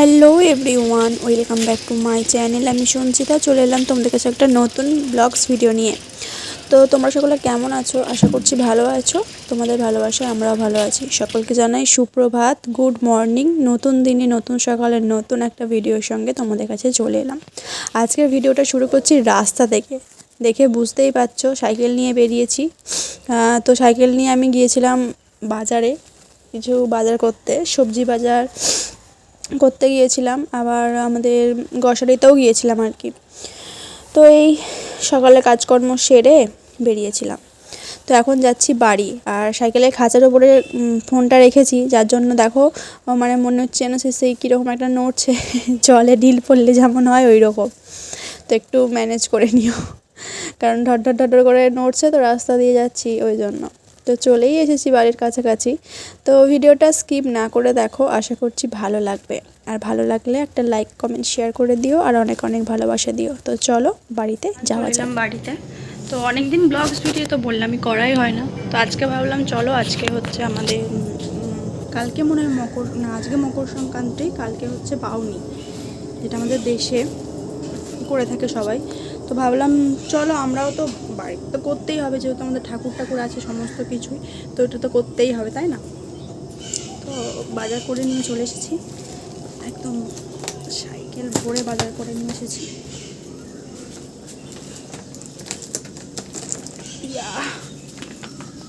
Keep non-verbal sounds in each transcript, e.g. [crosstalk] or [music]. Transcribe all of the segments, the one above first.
Hello everyone, welcome back to my channel. আমি সঞ্চিতা, চলে এলাম তোমাদের কাছে একটা নতুন ব্লগস ভিডিও নিয়ে। তো তোমরা সকলে কেমন আছো? আশা করছি ভালো আছো। তোমাদের ভালোবাসায় আমরাও ভালো আছি। সকলকে জানাই সুপ্রভাত, গুড মর্নিং, নতুন দিনে নতুন সকালের নতুন একটা ভিডিওর সঙ্গে তোমাদের কাছে চলে এলাম। আজকের ভিডিওটা শুরু করছি রাস্তা থেকে। দেখে বুঝতেই পারছ, সাইকেল নিয়ে বেরিয়েছি। তো সাইকেল নিয়ে আমি গিয়েছিলাম বাজারে, কিছু বাজার করতে, সবজি বাজার করতে গিয়েছিলাম আবার আমাদের গ্রসারিতেও গিয়েছিলাম আর কি। তো এই সকালে কাজকর্ম সেরে বেরিয়েছিলাম। তো এখন যাচ্ছি বাড়ি আর সাইকেলের খাঁচার উম, ফোনটা রেখেছি যার জন্য দেখো মানে মনে হচ্ছে যেন সে সেই কীরকম একটা নড়ছে [laughs] জলে ঢিল পড়লে যেমন হয় ওই রকম। তো একটু ম্যানেজ করে নিও কারণ ঢট ঢট ঢট করে নড়ছে তো রাস্তা দিয়ে যাচ্ছি ওই জন্য। তো চলেই এসেছি বাড়ির কাছাকাছি। তো ভিডিওটা স্কিপ না করে দেখো, আশা করছি ভালো লাগবে। আর ভালো লাগলে একটা লাইক, কমেন্ট, শেয়ার করে দিও আর অনেক অনেক ভালোবাসা দিও। তো চলো বাড়িতে যাওয়া যাক। বাড়িতে। তো অনেক দিন ব্লগস ভিডিও তো বললামই করাই হয় না। তো আজকে ভাবলাম চলো, আজকে হচ্ছে আমাদের কালকে মনে হয় মকর, না, আজকে মকর সংক্রান্তি, কালকে হচ্ছে বাউনি। যেটা আমাদের দেশে করে থাকে সবাই। তো ভাবলাম, চলো আমরাও তো বাড়িতে তো করতেই হবে, যেহেতু আমাদের ঠাকুর ঠাকুর আছে সমস্ত কিছুই, তো এটা তো করতেই হবে, তাই না? তো বাজার করে নিয়ে চলে এসেছি। একদম সাইকেল ভরে বাজার করে নিয়ে এসেছি।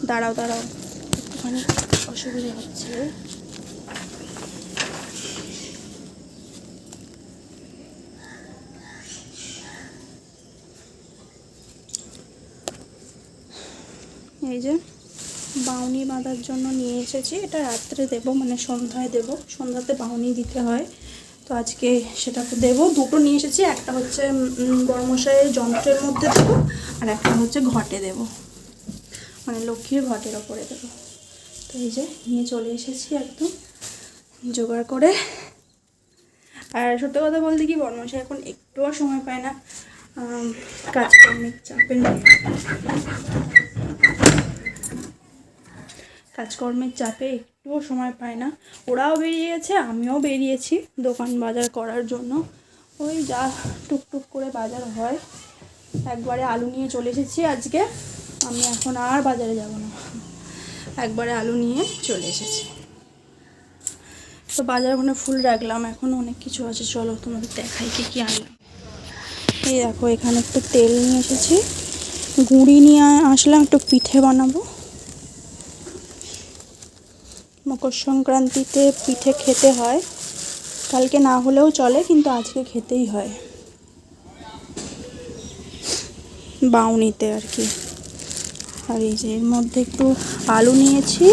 দাঁড়াও দাঁড়াও, একটুখানি অসুবিধা হচ্ছে। এই যে বাউনি বাঁধার জন্য নিয়ে এসেছি। এটা রাত্রে দেব মানে সন্ধ্যায় দেব। সন্ধ্যাতে বাউনি দিতে হয়। তো আজকে সেটাকে দেবো। দুটো নিয়ে এসেছি একটা হচ্ছে উম, বড়মশাইয়ের যন্ত্রের মধ্যে দেবো আর একটা হচ্ছে ঘটে দেব। মানে লক্ষ্মীর ঘটের ওপরে দেবো। তো এই যে নিয়ে চলে এসেছি একদম জোগাড় করে। আর সত্যি কথা বলতে কি বড়মশাই এখন একটুও সময় পায় না আম, কাজকর্মের চাপে কাজকর্মের চাপে একটুও সময় পায় না। ওরাও বেরিয়ে গেছে আমিও বেরিয়েছি দোকান বাজার করার জন্য। ওই যা টুকটুক করে বাজার হয়। একবারে আলু নিয়ে চলে এসেছি আজকে। আমি এখন আর বাজারে যাব না। একবারে আলু নিয়ে চলে এসেছি। তো বাজার ওখানে ফুল রাখলাম, এখন অনেক কিছু আছে। চলো তোমাদের দেখাই কি কি আনলাম। এই দেখো, এখানে একটু তেল নিয়ে এসেছি। গুঁড়ি নিয়ে আসলাম, একটু পিঠে বানাবো। মকর সংক্রান্তিতে পিঠে খেতে হয়। কালকে না হলেও চলে, কিন্তু আজকে খেতেই হয়। বাউনিতে আর কি। আর এই যে এর মধ্যে একটু আলু নিয়েছি,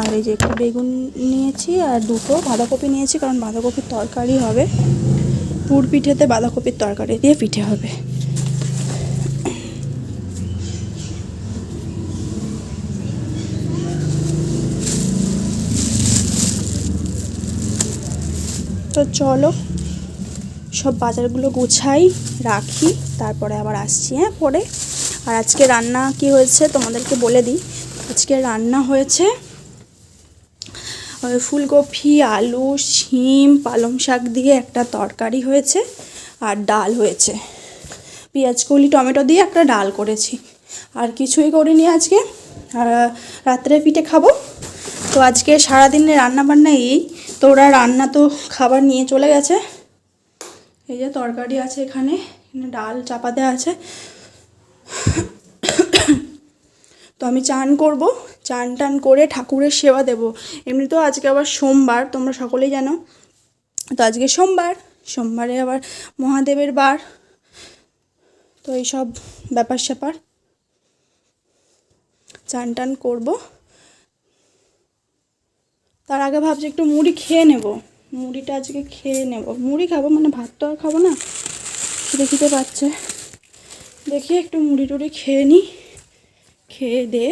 আর এই যে একটু বেগুন নিয়েছি, আর দুটো বাঁধাকপি নিয়েছি, কারণ বাঁধাকপির তরকারি হবে। পুর পিঠেতে বাঁধাকপির তরকারি দিয়ে পিঠে হবে। তো চলো সব বাজারগুলো গুছাই, রাখি, তারপরে আবার আসছি হ্যাঁ পরে। আর আজকে রান্না কি হয়েছে তোমাদেরকে বলে দিই। আজকে রান্না হয়েছে ফুলকপি, আলু, শিম, পালং শাক দিয়ে একটা তরকারি হয়েছে আর ডাল হয়েছে। পেঁয়াজ কলি টমেটো দিয়ে একটা ডাল করেছি। আর কিছুই করিনি আজকে। আর, রাত্রে পিঠে খাব। তো আজকে সারাদিনে রান্না বান্না এই। তো ওরা রান্না তো খাবার নিয়ে চলে গেছে। এই যে তরকারি আছে এখানে ডাল চাপা দেওয়া আছে। তো আমি চান করব, চান টান করে ঠাকুরের সেবা দেব। এমনিতেও আজকে আবার সোমবার, তোমরা সকলেই জানো। তো আজকে সোমবার, সোমবারে আবার মহাদেবের বার। তো এইসব ব্যাপার স্যাপার চান টান করব। তার আগে ভাবছি একটু মুড়ি খেয়ে নেব। মুড়িটা আজকে খেয়ে নেব। মুড়ি খাব মানে ভাত তো আর খাব না। দেখিতে পাচ্ছে। দেখি একটু মুড়ি টুড়ি খেয়ে নিই খেয়ে দে,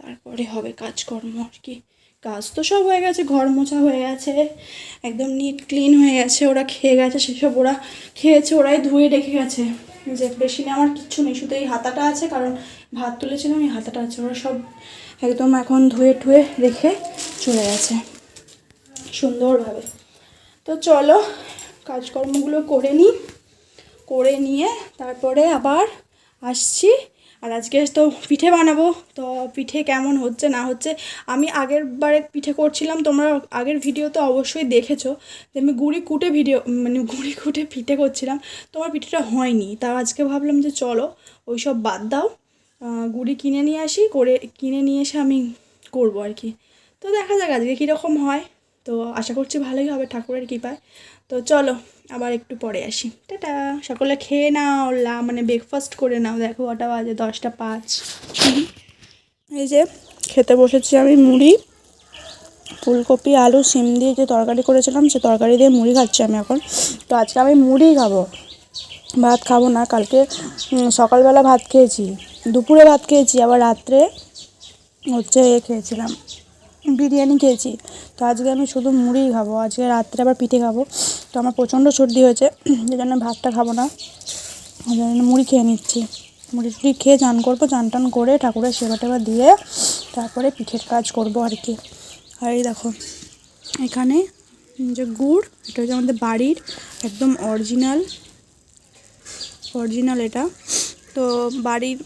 তারপরে হবে কাজকর্ম আর কি। কাজ তো সব হয়ে গেছে, ঘর মোছা হয়ে গেছে, একদম নিট ক্লিন হয়ে গেছে, ওরা খেয়ে গেছে, সেসব ওরা খেয়েছে, ওরাই ধুয়ে রেখে গেছে। যে বেশি না আমার কিচ্ছু নেই, শুধু এই হাতাটা আছে, কারণ ভাত তুলেছিলাম, এই হাতাটা আছে ওরা সব একদম এখন ধুয়ে ঠুয়ে রেখে চলে গেছে। সুন্দরভাবে। তো চলো, কাজকর্মগুলো করে নিই। করে নিয়ে তারপরে আবার আসছি। আর আজকে তো পিঠে বানাবো, তো পিঠে কেমন হচ্ছে না হচ্ছে, আমি আগের বারে পিঠে করছিলাম, তোমরা আগের ভিডিও তো অবশ্যই দেখেছ। যে আমি গুড়ি কুটে ভিডিও মানে গুড়ি কুটে পিঠে করছিলাম, তোমার পিঠেটা হয়নি। তা আজকে ভাবলাম যে চলো ওই সব বাদ দাও। গুড়ি কিনে নিয়ে আসি, করে কিনে নিয়ে এসে আমি করব আর কি। তো দেখা যাক আজকে কীরকম হয়। তো আশা করছি ভালোই হবে ঠাকুরের কৃপায়। তো চলো, আবার একটু পরে আসি। টাটা। সকলে খেয়ে নাও, লা মানে ব্রেকফাস্ট করে নাও। দেখো ওটা বাজে, দশটা পাঁচ। এই যে খেতে বসেছি আমি মুড়ি, ফুলকপি, আলু, সিম দিয়ে যে তরকারি করেছিলাম, সে তরকারি দিয়ে মুড়ি খাচ্ছি আমি এখন। তো আজকে আমি মুড়ি খাব। ভাত খাব না, কালকে সকালবেলা ভাত খেয়েছি। দুপুরে ভাত খেয়েছি, আবার রাত্রে হচ্ছে এ খেয়েছিলাম, বিরিয়ানি খেয়েছি। তো আজকে আমি শুধু মুড়িই খাব, আজকে রাত্রে আবার পিঠে খাব। তো আমার প্রচণ্ড সর্দি হয়েছে যে জন্য ভাতটা খাব না। ওই জন্য মুড়ি খেয়ে নিচ্ছি। মুড়ি টুড়ি খেয়ে চান করব, চান টান করে ঠাকুরের সেবা টেবা দিয়ে তারপরে পিঠের কাজ করব আর কি। আর এই দেখো, এখানে যে গুড়, এটা হচ্ছে আমাদের বাড়ির একদম অরিজিনাল অরিজিনাল এটা। তো বাড়ির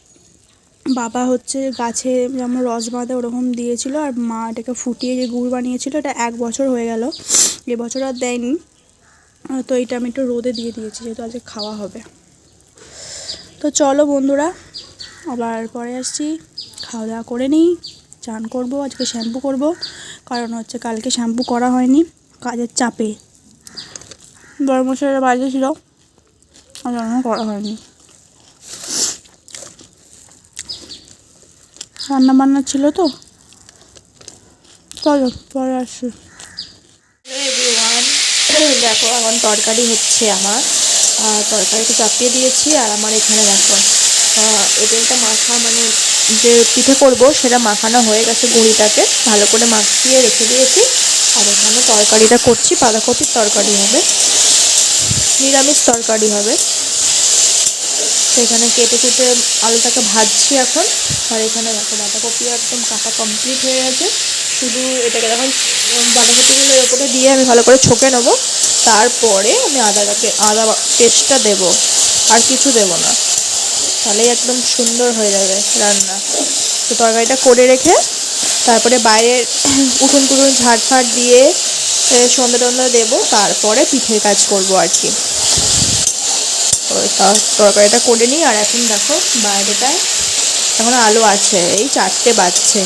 বাবা হচ্ছে গাছে যেমন রস বাঁধে ওরকম দিয়েছিল আর মা এটাকে ফুটিয়ে যে গুড় বানিয়েছিল এটা এক বছর হয়ে গেল। এবছর আর দেয়নি। তো এটা আমি একটু রোদে দিয়ে দিয়েছি যেহেতু আজকে খাওয়া হবে। তো চলো বন্ধুরা, আবার পরে আসছি। খাওয়া দাওয়া করে নিই, চান করব, আজকে শ্যাম্পু করব। কারণ হচ্ছে কালকে শ্যাম্পু করা হয়নি, কাজের চাপে। বড় মশাইয়ের বাড়িতে ছিল আর করা হয়নি। রান্না বান্না ছিল তো। চলো, পরে এভরিওয়ান [coughs] দেখো এখন তরকারি হচ্ছে আমার। তরকারিটা চাপিয়ে দিয়েছি আর আমার এখানে দেখো এঁটেলটা মাখা মানে যে পিঠে করব সেটা মাখানো হয়ে গেছে গুঁড়িটাকে ভালো করে মাখিয়ে রেখে দিয়েছি। আর এখানে তরকারিটা করছি, বাঁধাকপির তরকারি হবে, নিরামিষ তরকারি হবে। সেখানে কেটে কুটে আলুটাকে ভাজছি এখন। আর এখানে দেখো বাঁধাকপি একদম কাটা কমপ্লিট হয়ে গেছে। শুধু এটাকে যখন বাঁধাকপিগুলো এর দিয়ে আমি ভালো করে ছকে নেব। তারপরে আমি আদাটাকে, আদা পেস্টটা দেবো। আর কিছু দেবো না। তাহলেই একদম সুন্দর হয়ে যাবে রান্না। তো তরকারিটা করে রেখে তারপরে বাইরের [clears throat] উঠুন টুটুন ঝাড় ফাট দিয়ে সন্ধ্যা টন্ধা দেবো। তারপরে পিঠের কাজ করব আর কি। তরকারিটা করে নিই। আর এখন দেখো বাইরেটায় এখন আলো আছে, এই চারটে বাজছে।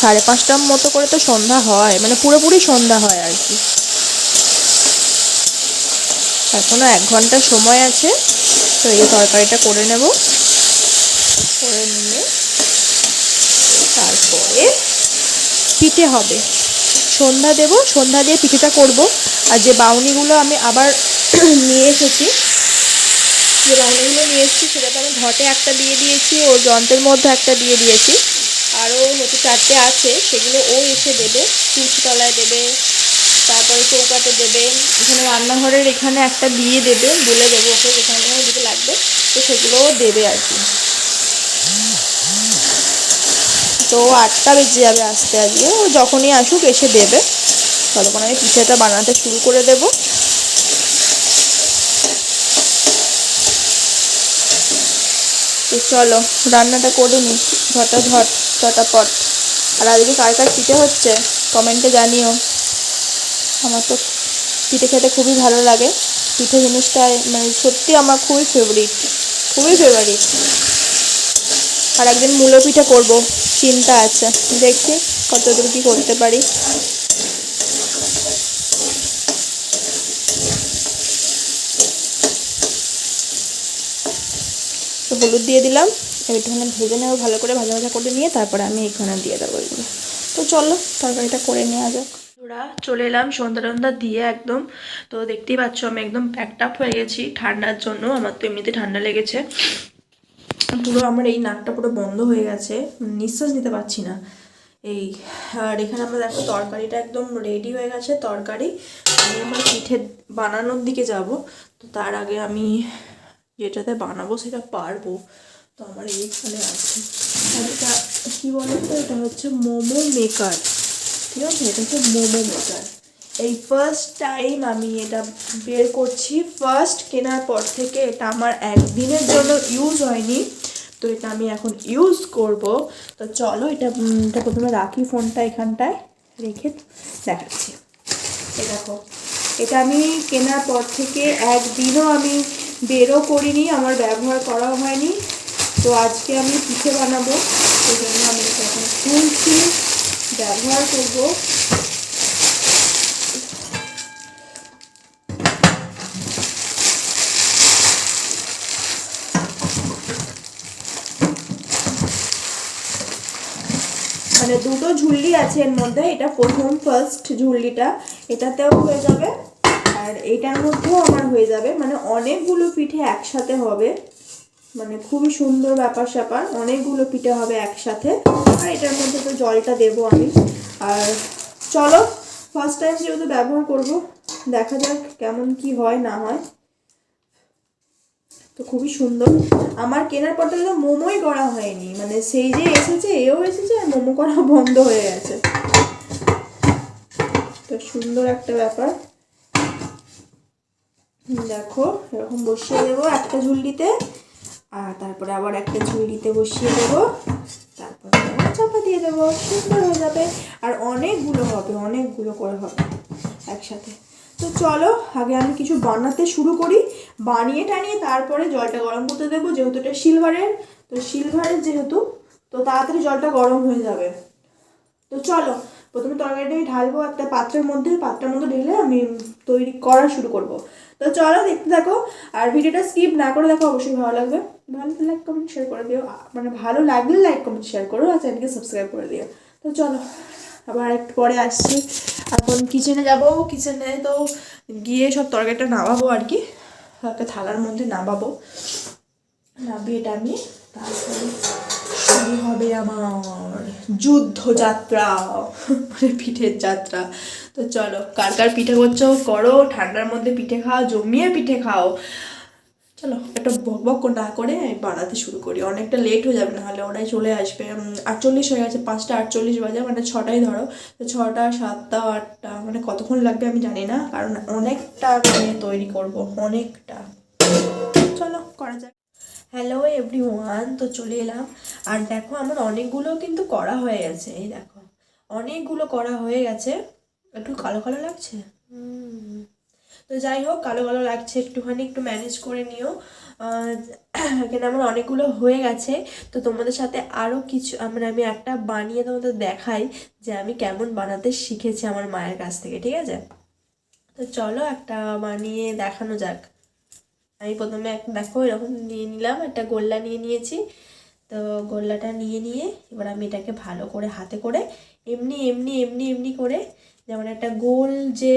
সাড়ে পাঁচটার মতো করে তো সন্ধ্যা হয় মানে পুরোপুরি সন্ধ্যা হয় আর কি। এখনও এক ঘণ্টা সময় আছে, তো এই তরকারিটা করে নেব। করে নিয়ে তারপরে পিঠে হবে। সন্ধ্যা দেব, সন্ধ্যা দিয়ে পিঠেটা করব। আর যে বাউনিগুলো আমি আবার [clears throat] নিয়ে এসেছি যে বাউনিগুলো নিয়ে এসেছি সেটাতে আমি ঘটে একটা দিয়ে দিয়েছি, ওর যন্ত্রের মধ্যে একটা দিয়ে দিয়েছি। আরও হচ্ছে চারটে আছে, সেগুলো ও এসে দেবে তুলসী তলায় দেবে, তারপরে চৌকাতে দেবে, এখানে রান্নাঘরের এখানে একটা দিয়ে দেবে, বলে দেবো ওকে যেখানে যেখানে লাগবে, তো সেগুলোও দেবে আর কি। তো আটটা বেজে যাবে আসতে আজকে, ও যখনই আসুক এসে দেবে। ততক্ষণ আমি পিঠাটা বানাতে শুরু করে দেবো। তো চলো, রান্নাটা করে নিই ঝটাঝট চটাপট আর আজকে কার কার পিঠে হচ্ছে? কমেন্টে জানিও। আমার তো পিঠে খেতে খুবই ভালো লাগে। পিঠে জিনিসটা মানে সত্যি আমার খুবই ফেভারিট খুবই ফেভারিট আর একদিন মূলো পিঠে করব, চিন্তা আছে। দেখি কতদূর কি করতে পারি। হলুদ দিয়ে দিলাম। একটুখানি ভেজে নেব, ভালো করে ভাজা ভাজা করে নিয়ে তারপরে আমি এখানে দিয়ে দেবো এগুলো। তো চলো, তরকারিটা করে নেওয়া যাক। ওরা চলে এলাম সন্ধ্যা টন্ধা দিয়ে একদম। তো দেখতেই পাচ্ছ আমি একদম প্যাকড আপ হয়ে গেছি ঠান্ডার জন্য, আমার তো এমনিতে ঠান্ডা লেগেছে। পুরো আমার এই নাকটা পুরো বন্ধ হয়ে গেছে নিঃশ্বাস নিতে পারছি না। এই, আর এখানে আমরা দেখো তরকারিটা একদম রেডি হয়ে গেছে, তরকারি। আমি আমার পিঠে বানানোর দিকে যাব। তো তার আগে আমি যেটাতে বানাবো সেটা পারব। তো আমার এইখানে আছে। আর এটা কী বলো তো এটা হচ্ছে মোমো মেকার। ঠিক আছে? এটা হচ্ছে মোমো মেকার। এই ফার্স্ট টাইম আমি এটা বের করছি ফার্স্ট কেনার পর থেকে এটা আমার একদিনের জন্য ইউজ হয়নি। তো এটা আমি এখন ইউজ করব। তো চলো এটা এটা প্রথমে রাখি ফোনটা এখানটায়। রেখে দেখাচ্ছি। এই দেখো। এটা আমি কেনার পর থেকে একদিনও আমি বেরও করিনি, আমার ব্যবহার করাও হয়নি। তো আজকে আমি পিঠে বানাবো সেই জন্য আমি এখন খুলছি ব্যবহার করব। মানে দুটো ঝুল্লি আছে এর মধ্যে, এটা প্রথম ফার্স্ট ঝুল্লিটা এটাতেও হয়ে যাবে। আর এটার মধ্যেও আমার হয়ে যাবে মানে অনেকগুলো পিঠে একসাথে হবে। মানে খুবই সুন্দর ব্যাপার স্যাপার, অনেকগুলো পিঠে হবে একসাথে। আর এটার মধ্যে তো জলটা দেবো আমি। আর চলো ফার্স্ট টাইম যেহেতু ব্যবহার করব, দেখা যাক কেমন কি হয়, না হয়। তো খুবই সুন্দর। আমার কেনার পর তো মোমোই করা হয়নি মানে সেই যে এসেছে, এও এসেছে, আর মোমো করা বন্ধ হয়ে গেছে। তো সুন্দর একটা ব্যাপার। দেখো, এরকম বসিয়ে দেবো একটা ঝুলডিতে আর তারপরে আবার একটা ঝুলডিতে বসিয়ে দেবো। তারপরে চাপা দিয়ে দেবো, সুন্দর হয়ে যাবে। আর অনেকগুলো হবে, অনেকগুলো করে হবে একসাথে। তো চলো, আগে আমি কিছু বানাতে শুরু করি। বানিয়ে টানিয়ে তারপরে জলটা গরম করতে দেবো, যেহেতু এটা সিলভারের। তো সিলভারের যেহেতু, তো তাড়াতাড়ি জলটা গরম হয়ে যাবে। তো চলো প্রথমে তরকারিটা ঢালবো একটা পাত্রের মধ্যে পাত্রের মধ্যে ঢেলে আমি তৈরি করা শুরু করব। তো চলো দেখতে থাকো, আর ভিডিওটা স্কিপ না করে দেখো, অবশ্যই ভালো লাগবে। ভালো লাইক কমেন্ট শেয়ার করে দিও। মানে ভালো লাগলে লাইক কমেন্ট শেয়ার করো, আর চ্যানেলকে সাবস্ক্রাইব করে দিও। তো চলো, আবার একটু পরে আসছি। এখন কিচেনে যাব কিচেনে তো গিয়ে সব তরকারিটা নামাবো আর কি। একটা থালার মধ্যে নামাবো। নামিয়ে টামিয়ে তারপরে শুরু হবে আমার যুদ্ধযাত্রা মানে পিঠের যাত্রা। তো চলো, কার কার পিঠে করছ? করো, ঠান্ডার মধ্যে পিঠে খাও, জমিয়ে পিঠে খাও। চলো, একটা বক বক না করে বানাতে শুরু করি। অনেকটা লেট হয়ে যাবে, নাহলে ওরাই চলে আসবে। আটচল্লিশ হয়ে গেছে, পাঁচটা আটচল্লিশ বাজে মানে ছটাই ধরো। তো ছটা, সাতটা, আটটা মানে কতক্ষণ লাগবে আমি জানি না, কারণ অনেকটা মানে তৈরি করব, অনেকটা। চলো, করা যাক। হ্যালো এভরি ওয়ান তো চলে এলাম। আর দেখো, আমার অনেকগুলো কিন্তু করা হয়ে গেছে। এই দেখো, অনেকগুলো করা হয়ে গেছে। একটু কালো কালো লাগছে। তো যাই হোক, কালো কালো লাগছে। একটুখানি একটু ম্যানেজ করে নিও। এখানে আমার অনেকগুলো হয়ে গেছে। তো তোমাদের সাথে আরও কিছু মানে আমি একটা বানিয়ে তোমাদের দেখাই যে আমি কেমন বানাতে শিখেছি আমার মায়ের কাছ থেকে, ঠিক আছে? তো চলো একটা বানিয়ে দেখানো যাক। আমি প্রথমে এক, দেখো এরকম নিয়ে নিলাম, একটা গোল্লা নিয়ে নিয়েছি। তো গোল্লাটা নিয়ে নিয়ে এবার আমি এটাকে ভালো করে হাতে করে এমনি এমনি এমনি এমনি করে যেমন একটা গোল যে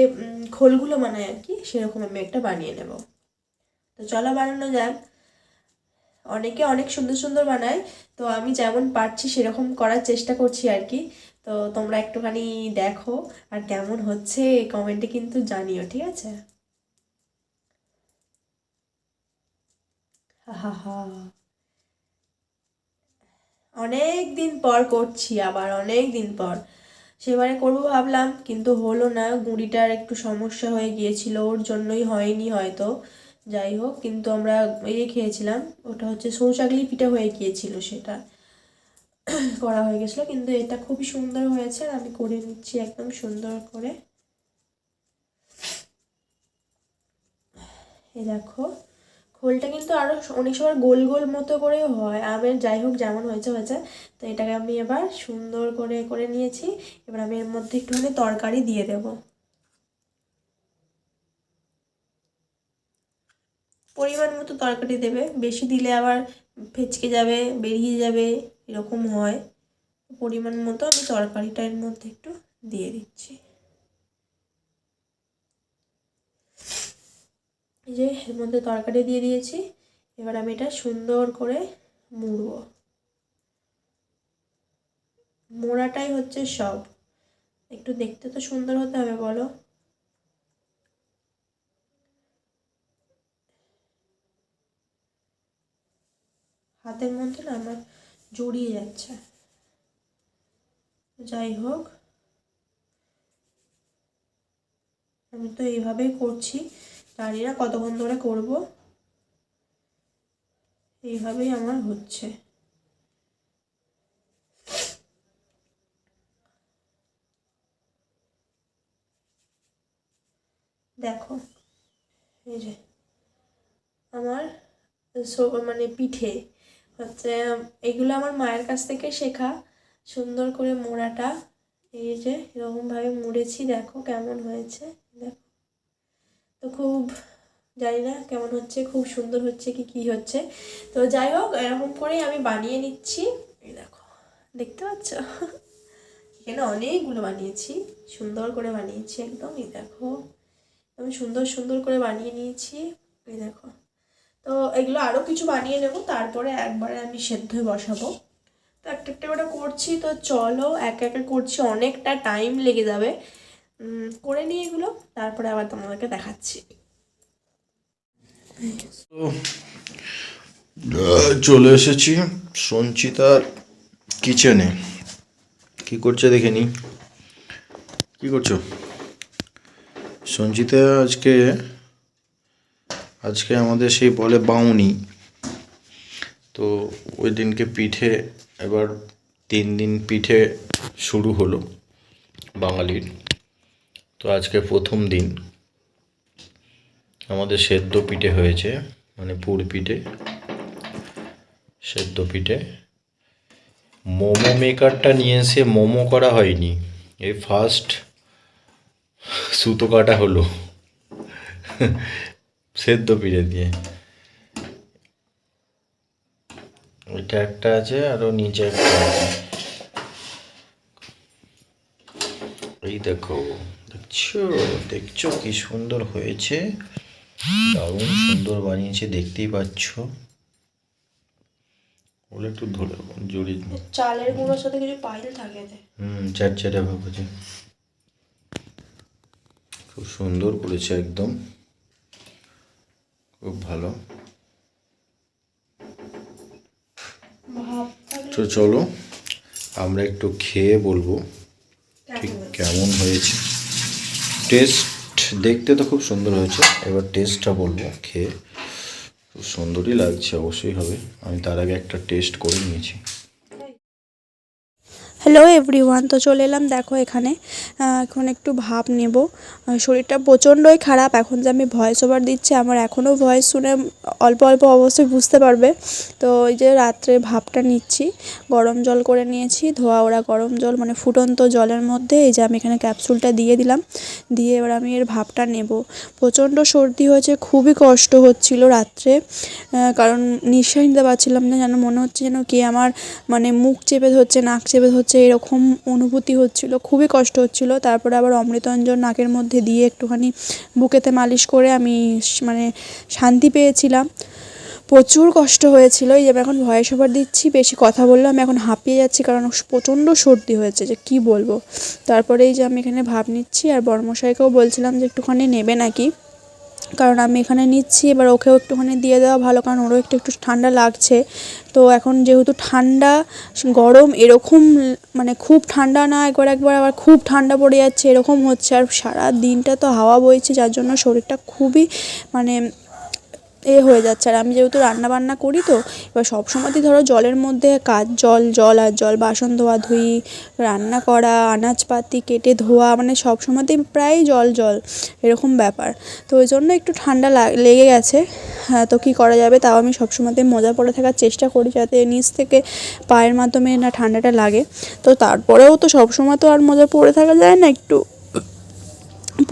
খোলগুলো বানায় আর কি, সেরকম আমি একটা বানিয়ে নেব। তো চলো বানানো যাক। অনেকে অনেক সুন্দর সুন্দর বানায়, তো আমি যেমন পারছি সেরকম করার চেষ্টা করছি আর কি। তো তোমরা একটুখানি দেখো আর কেমন হচ্ছে কমেন্টে কিন্তু জানিও, ঠিক আছে? হা অনেক দিন পর করছি আবার অনেক দিন পর। সেবারে করব ভাবলাম, কিন্তু হলো না, গুঁড়িটার একটু সমস্যা হয়ে গিয়েছিল, ওর জন্যই হয়নি হয়তো। যাই হোক, কিন্তু আমরা ইয়ে খেয়েছিলাম, ওটা হচ্ছে সৌচাগলি পিঠা হয়ে গিয়েছিল সেটা। [clears throat] করা হয়ে গেছিল, কিন্তু এটা খুবই সুন্দর হয়েছে, আর আমি করে নিচ্ছি একদম সুন্দর করে। এই দেখো খোলটা কিন্তু আরও অনেক সময় গোল গোল মতো করেও হয়। আমের যাই হোক, যেমন হয়েছে হয়েছে। তো এটাকে আমি এবার সুন্দর করে করে নিয়েছি। এবার আমি এর মধ্যে একটুখানি তরকারি দিয়ে দেব। পরিমাণ মতো তরকারি দেবে। বেশি দিলে আবার ফেচকে যাবে, বেরিয়ে যাবে, এরকম হয়। পরিমাণ মতো আমি তরকারিটা এর মধ্যে একটু দিয়ে দিচ্ছি। এই যে এর মধ্যে তরকারি দিয়ে দিয়েছি। এবার আমি এটা সুন্দর করে মুড়বো। মোড়াটাই হচ্ছে সব। একটু দেখতে তো সুন্দর হতে হবে, বলো। হাতের মধ্যে না আমার জড়িয়ে যাচ্ছে। যাই হোক, আমি তো এইভাবেই করছি। জানি কতক্ষণ ধরে করব? এইভাবেই আমার হচ্ছে। দেখো, এই যে আমার মানে পিঠে, হচ্ছে, এগুলো আমার মায়ের কাছ থেকে শেখা। সুন্দর করে মোড়াটা, এই যে এরকমভাবে মুড়েছি, দেখো কেমন হয়েছে, দেখো। তো খুব জানি না কেমন হচ্ছে, খুব সুন্দর হচ্ছে কি কি হচ্ছে। তো যাই হোক, এরকম করেই আমি বানিয়ে নিচ্ছি। এই দেখো, দেখতে পাচ্ছ? এখানে অনেকগুলো বানিয়েছি, সুন্দর করে বানিয়েছি একদম, এই দেখো। আমি সুন্দর সুন্দর করে বানিয়ে নিয়েছি, এই দেখো। তো এগুলো আরও কিছু বানিয়ে নেব, তারপরে একবারে আমি সেদ্ধই বসাবো। তো একটা একটা করে করছি, তো চলো, এক একে করছি, অনেকটা টাইম লেগে যাবে। করে নিই এগুলো, তারপরে আবার তোমাদেরকে দেখাচ্ছি। চলে এসেছি সঞ্চিতার কিচেনে। কি করছে দেখে নি? কি করছ? সঞ্চিতা আজকে আজকে আমাদের সেই বলে বাউনি। তো ওই দিনকে পিঠে, এবার তিন দিন পিঠে শুরু হলো বাঙালির। তো আজকে প্রথম দিন। আমাদের সেদ্ধ পিঠে হয়েছে মানে পুর পিঠে, সেদ্ধ পিঠে। মোমো মেকারটা নিয়ে এসে মোমো করা হয়নি। এই ফার্স্ট সুতো কাটা হলো। সেদ্ধ পিঠে দিয়ে। এটা একটা আছে আরও নিচে একটা আছে। এই দেখো। দেখছ? দেখছ কি সুন্দর হয়েছে? দারুণ সুন্দর বানিয়েছে দেখতেই পাচ্ছ। ওগুলো একটু ধরে জড়িয়ে চালের গুঁড়োর সাথে কিছু পাইল থাকে। হুম চার চারে ভাব আছে খুব সুন্দর করেছে একদম। খুব ভালো। তো চলো আমরা একটু খেয়ে বলব ঠিক কেমন হয়েছে? টেস্ট দেখতে তো খুব সুন্দর হয়েছে। এবার টেস্টটা বলব খেয়ে খুব সুন্দরই লাগছে, অবশ্যই হবে। আমি তার আগে একটা টেস্ট করে নিয়েছি। হ্যালো এভরিওয়ান তো চলে এলাম দেখো এখানে। এখন একটু ভাব নেব। শরীরটা প্রচণ্ডই খারাপ, এখন যে আমি ভয়েস ওভার দিচ্ছি, আমার এখনও ভয়েস শুনে অল্প অল্প অবশ্যই বুঝতে পারবে। তো এই যে রাত্রে ভাবটা নিচ্ছি, গরম জল করে নিয়েছি, ধোয়া ওরা গরম জল মানে ফুটন্ত জলের মধ্যে এই যে আমি এখানে ক্যাপসুলটা দিয়ে দিলাম। দিয়ে এবার আমি এর ভাবটা নেব। প্রচণ্ড সর্দি হয়েছে, খুবই কষ্ট হচ্ছিল রাত্রে। কারণ নিঃশ্বাস নিতে পারছিলাম না, যেন মনে হচ্ছে যেন কে আমার মানে মুখ চেপে ধরছে, নাক চেপে ধরছে। এরকম অনুভূতি হচ্ছিল, খুবই কষ্ট হচ্ছিল। তারপরে আবার অমৃতাঞ্জন নাকের মধ্যে দিয়ে একটুখানি বুকেতে মালিশ করে আমি মানে শান্তি পেয়েছিলাম। প্রচুর কষ্ট হয়েছিল, এই আমি এখন ভয়েস ওভার দিচ্ছি, বেশি কথা বললে আমি এখন হাঁপিয়ে যাচ্ছি, কারণ প্রচণ্ড সর্দি হয়েছে, যে কি বলব। তারপরে এই যে আমি এখানে ভাব নিচ্ছি, আর বর্মশাইকেও বলছিলাম যে একটুখানি নেবে নাকি। কারণ আমি এখানে নিচ্ছি, এবার ওকেও একটুখানি দিয়ে দেওয়া ভালো, কারণ ওরও একটু একটু ঠান্ডা লাগছে। তো এখন যেহেতু ঠান্ডা, গরম এরকম মানে খুব ঠান্ডা না, একবার একবার আবার খুব ঠান্ডা পড়ে যাচ্ছে, এরকম হচ্ছে। আর সারা দিনটা তো হাওয়া বইছে, যার জন্য শরীরটা খুবই মানে এ হয়ে যাচ্ছে। আর আমি যেহেতু রান্না বান্না করি তো, এবার সব সময়তেই ধরো জলের মধ্যে কাজ, জল জল আর জল, বাসন ধোয়া ধুই, রান্না করা আনাজপাতি কেটে ধোয়া মানে সব সময়তেই প্রায় জল জল, এরকম ব্যাপার। তো ওই জন্য একটু ঠান্ডা লাগ- গেছে। হ্যাঁ তো কী করা যাবে? তাও আমি সব সময়তেই মোজা পরে থাকার চেষ্টা করি যাতে নিচ থেকে পায়ের মাধ্যমে না ঠান্ডাটা লাগে। তো তারপরেও তো সব সময় তো আর মজা পড়ে থাকা যায় না একটু।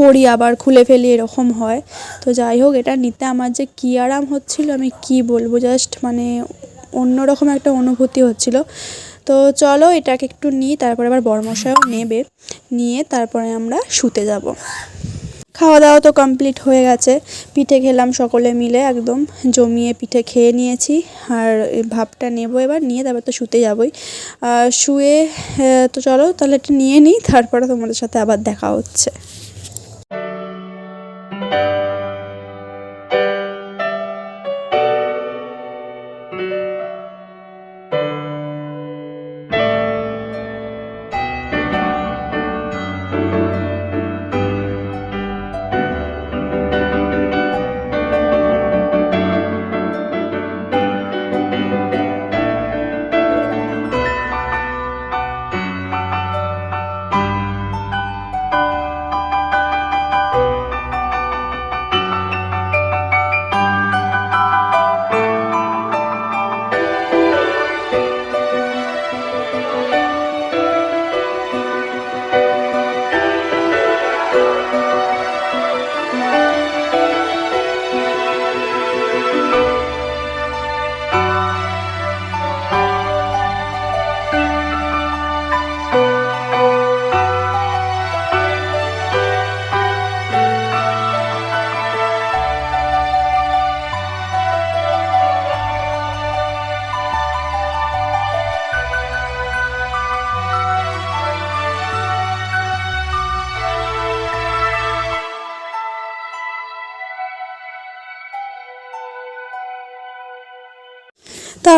পরি আবার খুলে ফেলি, এরকম হয়। তো যাই হোক, এটা নিতে আমার যে কী আরাম হচ্ছিল, আমি কি বলব? জাস্ট মানে অন্যরকম একটা অনুভূতি হচ্ছিল। তো চলো, এটাকে একটু নিই, তারপরে আবার বরমশাইও নেবে। নিয়ে তারপরে আমরা শুতে যাব। খাওয়া দাওয়া তো কমপ্লিট হয়ে গেছে। পিঠে খেলাম সকলে মিলে, একদম জমিয়ে পিঠে খেয়ে নিয়েছি। আর ভাবটা নেব এবার, নিয়ে তারপর তো শুতে যাবই। শুয়ে তো চলো, তাহলে একটু নিয়ে নিই, তারপরে তোমাদের সাথে আবার দেখা হচ্ছে।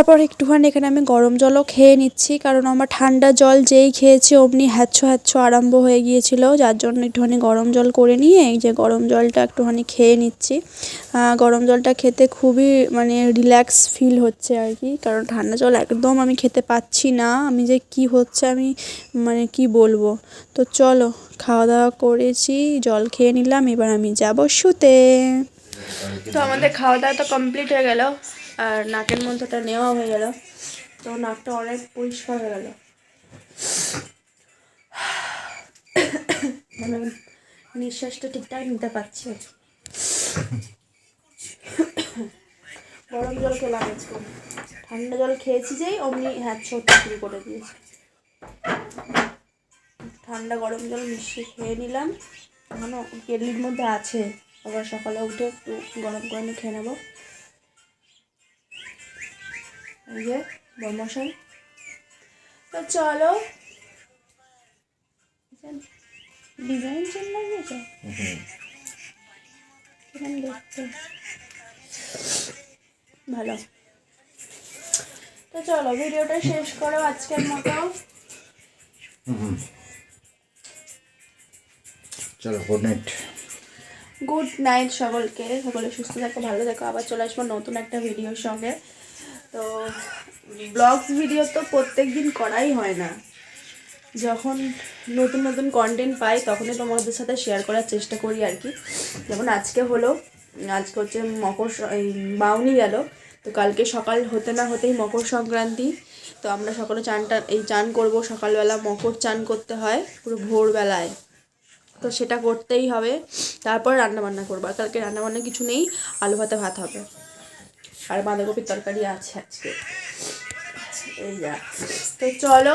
তারপর একটুখানি এখানে আমি গরম জলও খেয়ে নিচ্ছি, কারণ আমার ঠান্ডা জল যেই খেয়েছি অমনি হ্যাচ্ছ হ্যাচ্ছ আরম্ভ হয়ে গিয়েছিল, যার জন্য একটুখানি গরম জল করে নিয়ে এই যে গরম জলটা একটুখানি খেয়ে নিচ্ছি। গরম জলটা খেতে খুবই মানে রিল্যাক্স ফিল হচ্ছে আর কি, কারণ ঠান্ডা জল একদম আমি খেতে পাচ্ছি না, আমি যে কি হচ্ছে আমি মানে কি বলব। তো চলো, খাওয়া দাওয়া করেছি, জল খেয়ে নিলাম, এবার আমি যাব শুতে। তো আমাদের খাওয়া দাওয়া তো কমপ্লিট হয়ে গেল। আর নাকের মধ্যটা নেওয়া হয়ে গেল। তো নাকটা অনেক পরিষ্কার হয়ে গেল। মানে নিঃশ্বাসটা ঠিকঠাক নিতে পারছি। গরম জল খেলাম আজকে। ঠান্ডা জল খেয়েছি যেই অমনি হ্যাঁ ছোট শুরু করে দিয়েছে। ঠান্ডা গরম জল মিশিয়ে খেয়ে নিলাম। এখনও কেটলির মধ্যে আছে। আবার সকালে উঠে একটু গরম নিয়ে খেয়ে নেব। এই যে বর্মশাই তো চলো। ডিজাইন চেন লাগিয়েছে কেমন দেখতে। ভালো। তো চলো ভিডিওটা শেষ করো আজকের মতো। চলো গুড নাইট গুড নাইট সকলকে। সকলে সুস্থ থাকো ভালো থাকো। আবার চলে আসব নতুন একটা ভিডিওর সঙ্গে। তো ব্লগস ভিডিও তো প্রত্যেক দিন করাই হয় না। যখন নতুন নতুন কন্টেন্ট পাই, তখনই তোমাদের সাথে শেয়ার করার চেষ্টা করি আর কি। যেমন আজকে হলো, আজকে হচ্ছে মকর বাউনি গেল। তো কালকে সকাল হতে না হতেই মকর সংক্রান্তি। তো আমরা সকালে চানটা এই চান করব। সকালবেলা মকর চান করতে হয় পুরো ভোরবেলায়। তো সেটা করতেই হবে। তারপর রান্নাবান্না করব। আর কালকে রান্নাবান্না কিছু নেই, আলু ভাতে ভাত হবে। আর বাঁধাকপির তরকারি আছে আজকে। এই যা। তো চলো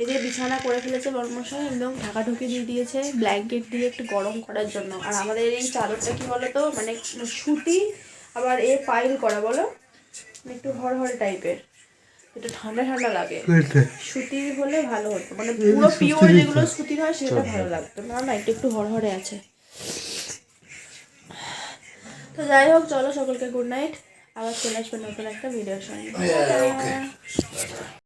এই যে বিছানা করে ফেলেছে বর্মশাই একদম ঢাকা ঢুকে দিয়ে দিয়েছে ব্ল্যাঙ্কেট দিয়ে একটু গরম করার জন্য। আর আমাদের এই চাদরটা কি বলো তো মানে সুতি আবার এ পাইল করা বলো? একটু হরহরে টাইপের একটু ঠান্ডা ঠান্ডা লাগে। সুতির হলে ভালো হতো মানে পুরো পিওর যেগুলো সুতির হয় সেটা ভালো লাগতো। না না একটু একটু হরহরে আছে। তো যাই হোক চলো সকলকে গুড নাইট আবার চলে আসব নতুন একটা ভিডিওর সঙ্গে।